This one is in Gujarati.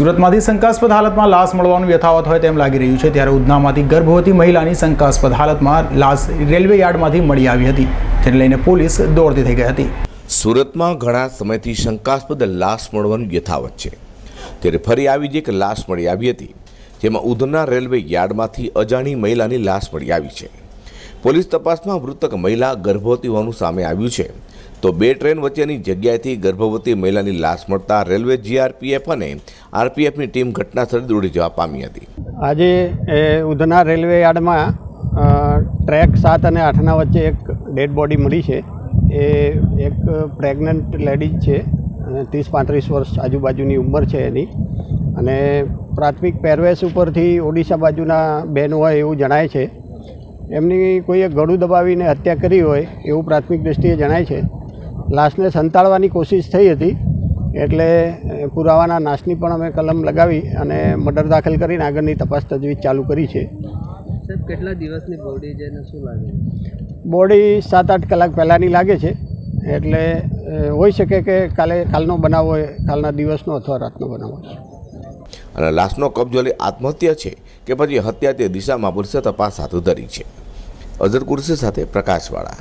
સુરતમાંથી શંકાસ્પદ હાલતમાં લાશ મળવાનું યથાવત હોય તેમ લાગી રહ્યું છે. ત્યારે ઉધનામાંથી ગર્ભવતી મહિલાની શંકાસ્પદ હાલતમાં લાશ રેલવે યાર્ડમાંથી મળી આવી હતી. જેને લઈને પોલીસ દોડતી થઈ ગઈ હતી. સુરતમાં ઘણા સમયથી શંકાસ્પદ લાશ મળવાનું યથાવત છે. ત્યારે ફરી આવી જ એક લાશ મળી આવી હતી. જેમાં ઉધના રેલવે યાર્ડમાંથી અજાણી મહિલાની લાશ મળી આવી છે. પોલીસ તપાસમાં મૃતક મહિલા ગર્ભવતી હોવાનું સામે આવ્યું છે. તો બે ટ્રેન વચ્ચેની જગ્યાએથી ગર્ભવતી મહિલાની લાશ મળતા રેલવે જીઆરપીએફ અને આરપીએફની ટીમ ઘટનાસ્થળે દોડી જવા પામી હતી. આજે, એ, ઉધના રેલવે યાર્ડમાં ટ્રેક સાત અને આઠના વચ્ચે એક ડેડ બોડી મળી છે. એ એક પ્રેગ્નન્ટ લેડીઝ છે અને ત્રીસ પાંત્રીસ વર્ષ આજુબાજુની ઉંમર છે એની. અને પ્રાથમિક પહેરવેશ ઉપરથી ઓડિશા બાજુના બેન હોય એવું જણાય છે. એમની કોઈએ ગળું દબાવીને હત્યા કરી હોય એવું પ્રાથમિક દ્રષ્ટિએ જણાય છે. લાશને સંતાડવાની કોશિશ થઈ હતી. એટલે પુરાવાના નાશની પણ અમે કલમ લગાવી અને મર્ડર દાખલ કરીને આગળની તપાસ તજવીજ ચાલુ કરી છે. કેટલા દિવસની બોડી છે શું લાગે બોડી સાત આઠ કલાક પહેલાંની લાગે છે. એટલે હોઈ શકે કે કાલે કાલનો બનાવ હોય કાલના દિવસનો અથવા રાતનો બનાવ હોય. અને લાશનો કબજો લઈ આત્મહત્યા છે કે પછી હત્યા તે દિશામાં પોલીસે તપાસ હાથ ધરી છે. અઝર કુરશી સાથે પ્રકાશવાળા.